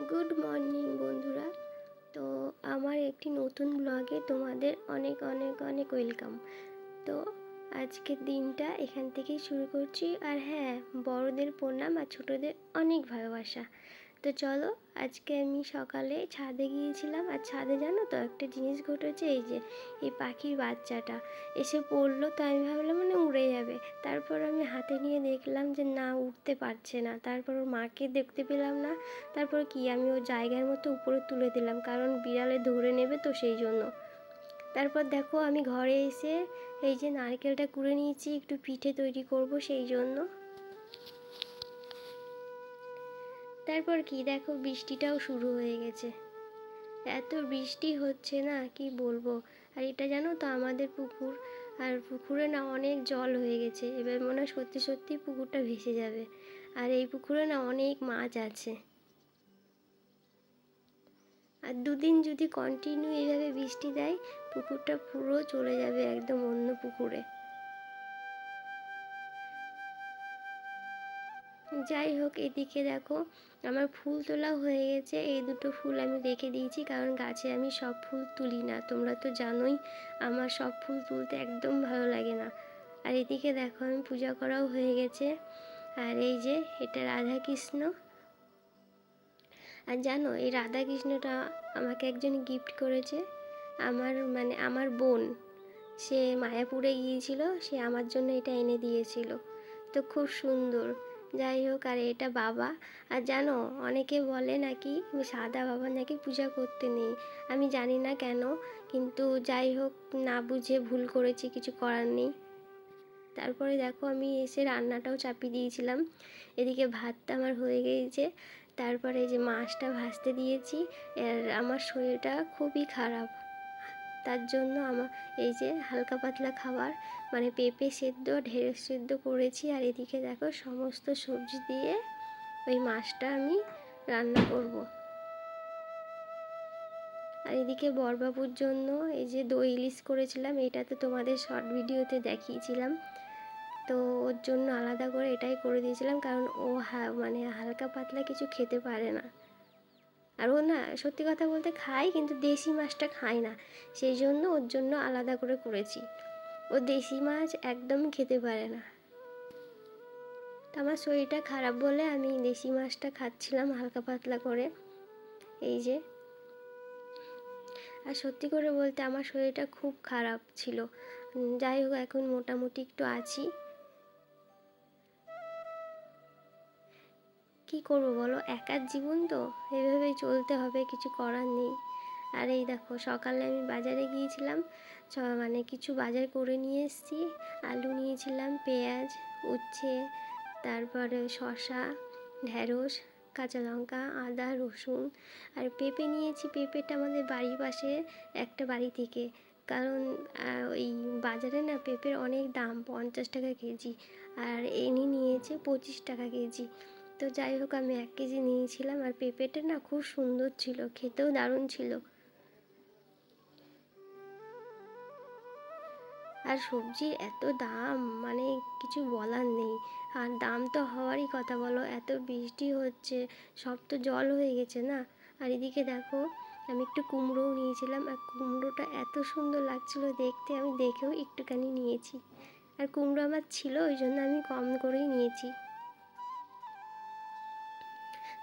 Good morning বন্ধুরা। তো আমার একটি নতুন ব্লগে তোমাদের অনেক অনেক অনেক ওয়েলকাম তো আজকের দিনটা এখান থেকেই শুরু করছি। আর হ্যাঁ বড়দের প্রণাম আর ছোটদের অনেক ভালোবাসা। তো চলো, আজকে আমি সকালে ছাদে গিয়েছিলাম। আর ছাদে জানো তো, একটা জিনিস ঘটেছে, এই যে, এই পাখির বাচ্চাটা এসে পড়ল, তো আমি ভাবলাম মানে উড়ে যাবে। তারপর আমি হাতে নিয়ে দেখলাম যে না উঠতে পারছে না। তারপর ওর মাকে দেখতে পেলাম না। তারপর কি, আমি ওর জায়গার মতো উপরে তুলে দিলাম, কারণ বিড়ালে ধরে নেবে তো সেই জন্য। তারপর দেখো, আমি ঘরে এসে এই যে নারকেলটা কুড়ে নিয়েছি, একটু পিঠে তৈরি করব সেই জন্য। তারপর কি? দেখো, বৃষ্টিটাও শুরু হয়ে গেছে। এত বৃষ্টি হচ্ছে না, কি বলব? আর এটা জানো তো, আমাদের পুকুর, আর পুকুরে না অনেক জল হয়ে গেছে। এবার মনে হয় সত্যি সত্যি পুকুরটা ভেসে যাবে। আর এই পুকুরে না অনেক মাছ আছে। আর দুদিন যদি কন্টিনিউ এইভাবে বৃষ্টি দেয়, পুকুরটা পুরো চলে যাবে একদম অন্য পুকুরে। যাই হোক, এদিকে দেখো আমার ফুল তোলা হয়ে গেছে। এই দুটো ফুল আমি রেখে দিয়েছি, কারণ গাছে আমি সব ফুল তুলি না। তোমরা তো জানোই, আমার সব ফুল তুলতে একদম ভালো লাগে না। আর এদিকে দেখো, আমি পূজা করাও হয়ে গেছে। আর এই যে, এটা রাধা কৃষ্ণ আর জানো, এই রাধা কৃষ্ণটা আমাকে একজন গিফট করেছে। আমার মানে আমার বোন, সে মায়াপুরে গিয়েছিল, সে আমার জন্য এটা এনে দিয়েছিল। তো খুব সুন্দর। যাই হোক, আর এটা বাবা। আর জানো, অনেকে বলে নাকি সাদা বাবা নাকি পূজা করতে নেই। আমি জানি না কেন, কিন্তু যাই হোক, না বুঝে ভুল করেছি, কিছু করার নেই। তারপরে দেখো, আমি এসে রান্নাটাও চাপিয়ে দিয়েছিলাম। এদিকে ভাতটা আমার হয়ে গিয়েছে। তারপরে যে মাছটা ভাজতে দিয়েছি, আর আমার শরীরটা খুবই খারাপ। তার জন্য আমার এই যে হালকা পাতলা খাবার মানে পেঁপে সেদ্ধ, ঢেঁড়স সেদ্ধ করেছি। আর এদিকে দেখো সমস্ত সবজি দিয়ে ওই মাছটা আমি রান্না করব। আর এদিকে বরবাবুর জন্য এই যে দই ইলিশ করেছিলাম, এটা তো তোমাদের শর্ট ভিডিওতে দেখিয়েছিলাম। তো ওর জন্য আলাদা করে এটাই করে দিয়েছিলাম, কারণ ও হা মানে হালকা পাতলা কিছু খেতে পারে না। আর ও না, সত্যি কথা বলতে খায় কিন্তু দেশি মাছটা খায় না। সেই জন্য ওর জন্য আলাদা করে করেছি। ও দেশি মাছ একদমই খেতে পারে না। আমার শরীরটা খারাপ বলে আমি দেশি মাছটা খাচ্ছিলাম হালকা পাতলা করে। এই যে। আর সত্যি করে বলতে আমার শরীরটা খুব খারাপ ছিল। যাই হোক, এখন মোটামুটি একটু আছি। কি করব বলো? একার জীবন তো? এভাবেই চলতে হবে, কিছু করার নেই। আর এই দেখো, সকালে আমি বাজারে গিয়েছিলাম। মানে কিছু বাজার করে নিয়ে এসেছি। আলু নিয়েছিলাম, পেঁয়াজ, উচ্ছে, তারপরে শসা ঢ্যাঁড়স কাঁচা লঙ্কা, আদা, রসুন। আর পেঁপে নিয়েছি, পেঁপেটা আমাদের বাড়ির পাশে, একটা বাড়ি থেকে। কারণ ওই বাজারে না পেঁপের অনেক দাম, পঞ্চাশ টাকা কেজি। আর এনে নিয়েছে পঁচিশ টাকা কেজি। তো যাই হোক, আমি এক কেজি নিয়েছিলাম আর পেঁপেটা না খুব সুন্দর ছিল, খেতেও দারুণ ছিল। আর সবজির এত দাম মানে কিছু বলার নেই। আর দাম তো হওয়ারই কথা, বলো, এত বৃষ্টি হচ্ছে, সব তো জল হয়ে গেছে না? আর এদিকে দেখো, আমি একটু কুমড়োও নিয়েছিলাম, আর কুমড়োটা এত সুন্দর লাগছিল দেখতে, আমি দেখেও একটুখানি নিয়েছি। আর কুমড়ো আমার ছিল, ওই জন্য আমি কম করেই নিয়েছি।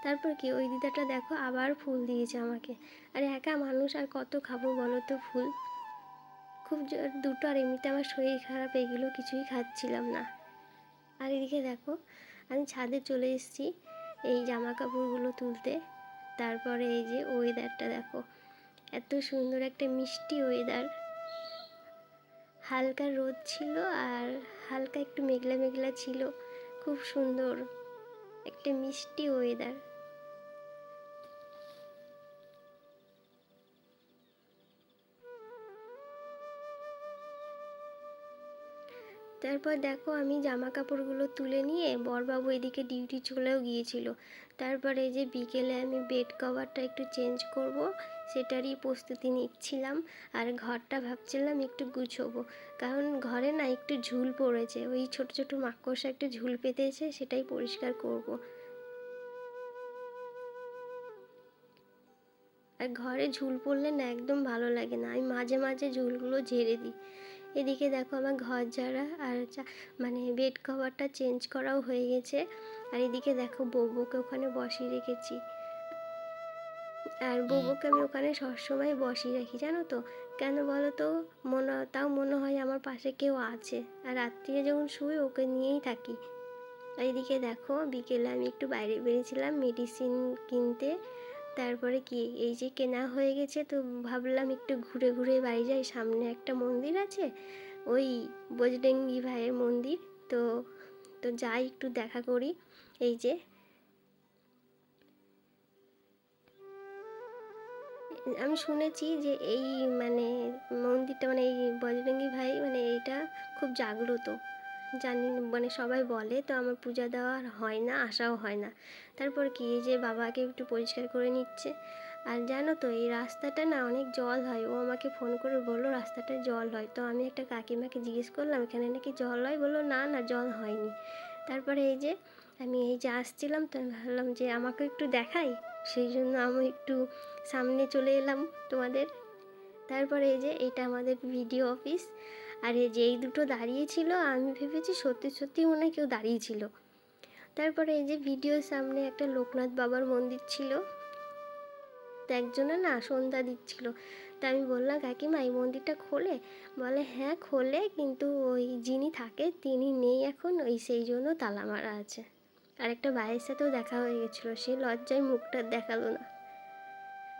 তারপর কি? ওই দিদাটা দেখো আবার ফুল দিয়েছে আমাকে। আর একা মানুষ আর কত খাব বলো তো ফুল? খুব দুটো আর এমনিতে আমার শরীর খারাপ, এগুলো কিছুই খাচ্ছিলাম না। আর এদিকে দেখো, আমি ছাদে চলে এসেছি এই জামা কাপড়গুলো তুলতে। তারপরে এই যে ওয়েদারটা দেখো, এত সুন্দর একটা মিষ্টি ওয়েদার হালকা রোদ ছিল আর হালকা একটু মেঘলা মেঘলা ছিল। খুব সুন্দর একটা মিষ্টি ওয়েদার তারপর দেখো আমি জামা কাপড়গুলো তুলে নিয়ে বরবাবু এদিকে ডিউটি চলেও গিয়েছিল। তারপরে যে বিকেলে আমি বেড কভারটা একটু চেঞ্জ করব, সেটারই প্রস্তুতি নিচ্ছিলাম আর ঘরটা ভাবছিলাম একটু গুছোবো। কারণ ঘরে না একটু ঝুল পড়েছে, ওই ছোট ছোট মাকড়সা একটু ঝুল পেতেছে সেটাই পরিষ্কার করব। আর ঘরে ঝুল পড়লে না একদম ভালো লাগে না, আমি মাঝে মাঝে ঝুলগুলো ঝেড়ে দিই। এদিকে দেখো আমার ঘর ঝাড়া আর মানে বেড কভারটা চেঞ্জ করাও হয়ে গেছে। আর এদিকে দেখো বউকে ওখানে বসিয়ে রেখেছি। আর বউকে আমি ওখানে সবসময় বসিয়ে রাখি জানো তো? কেন বলো তো? মনে তাও মনে হয় আমার পাশে কেউ আছে। আর রাত্রিরে যখন শুই ওকে নিয়েই থাকি। আর এদিকে দেখো বিকেলে আমি একটু বাইরে বেরিয়েছিলাম মেডিসিন কিনতে। তারপরে কি, এই যে কেনা হয়ে গেছে তো ভাবলাম একটু ঘুরে ঘুরে বাড়ি যাই। সামনে একটা মন্দির আছে, ওই বজরঙ্গি ভাইয়ের মন্দির। তো তো যাই একটু দেখা করি, এই যে। আমি শুনেছি যে এই মানে মন্দিরটা মানে এই বজরঙ্গি ভাই মানে এইটা খুব জাগ্রত। জানি মানে সবাই বলে, তো আমার পূজা দেওয়া আর হয় না, আসাও হয় না। তারপর কি যে বাবাকে একটু পরিষ্কার করে নিচ্ছে। আর জানো তো, এই রাস্তাটা না অনেক জল হয়। ও আমাকে ফোন করে বলল রাস্তাটায় জল হয়। তো আমি একটা কাকিমাকে জিজ্ঞেস করলাম, এখানে নাকি জল হয়? বলল, না না, জল হয়নি। তারপরে এই যে আমি এই যে আসছিলাম, তো আমি ভাবলাম যে আমাকে একটু দেখাই। সেই জন্য আমি একটু সামনে চলে এলাম তোমাদের। তারপরে এই যে এটা আমাদের ভিডিও অফিস আর এই যে এই দুটো দাঁড়িয়েছিল, আমি ভেবেছি সত্যি সত্যি মনে হয় কেউ দাঁড়িয়েছিল। তারপরে এই যে ভিডিওর সামনে একটা লোকনাথ বাবার মন্দির ছিল, তো একজনে না সন্ধ্যা দিচ্ছিল। তা আমি বললাম, কাকিমা, এই মন্দিরটা খোলে? বলে হ্যাঁ খোলে, কিন্তু ওই যিনি থাকে তিনি নেই এখন, ওই সেই জন্য তালা মারা আছে। আর একটা ভাইয়ের সাথেও দেখা হয়ে গেছিল, সে লজ্জায় মুখটা দেখাল না।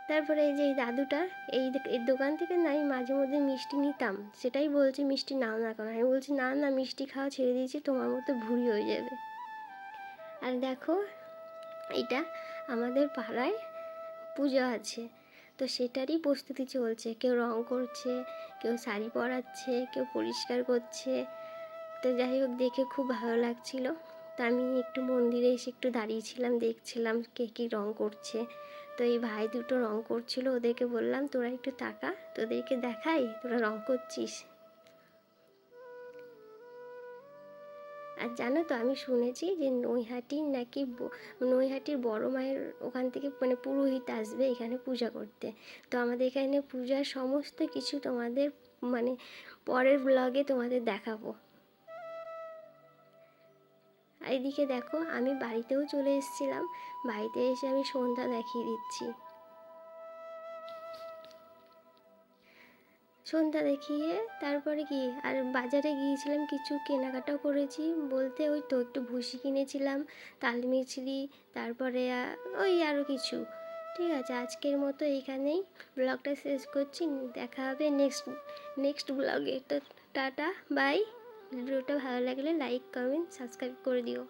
তারপরে এই যে এই দাদুটা, এই এই দোকান থেকে না আমি মাঝে মধ্যে মিষ্টি নিতাম। সেটাই বলছে, মিষ্টি নাও না কেন? আমি বলছি, না না, মিষ্টি খাওয়া ছেড়ে দিয়েছি, তোমার মতো ভুঁড়ি হয়ে যাবে। আর দেখো, এটা আমাদের পাড়ায় পুজো আছে। তো সেটারই প্রস্তুতি চলছে। কেউ রং করছে, কেউ শাড়ি পরাচ্ছে, কেউ পরিষ্কার করছে। তো যাই হোক, দেখে খুব ভালো লাগছিল। তা আমি একটু মন্দিরে এসে একটু দাঁড়িয়েছিলাম, দেখছিলাম কে কী রং করছে। তো এই ভাই দুটো রং করছিল, ওদেরকে বললাম, তোরা একটু তাকা, তোদেরকে দেখাই, তোরা রং করছিস? আর জানো তো, আমি শুনেছি যে নৈহাটির নাকি নৈহাটির বড় মায়ের ওখান থেকে মানে পুরোহিত আসবে এখানে পূজা করতে। তো আমাদের এখানে পূজার সমস্ত কিছু তোমাদের মানে পরের ব্লগে তোমাদের দেখাবো। আর এদিকে দেখো, আমি বাড়িতেও চলে এসেছিলাম। বাড়িতে এসে আমি সন্ধ্যা দেখিয়ে দিচ্ছি। সন্ধ্যা দেখিয়ে তারপরে কি, আর বাজারে গিয়েছিলাম, কিছু কেনাকাটাও করেছি। বলতে ওই তো একটু ভুসি কিনেছিলাম, তাল মিছরি, তারপরে ওই আরও কিছু। ঠিক আছে, আজকের মতো এইখানেই ব্লগটা শেষ করছি। দেখা হবে নেক্সট নেক্সট ব্লগে। তো টাটা, বাই। ভিডিওটা ভালো লাগলে লাইক কমেন্ট সাবস্ক্রাইব করে দিও।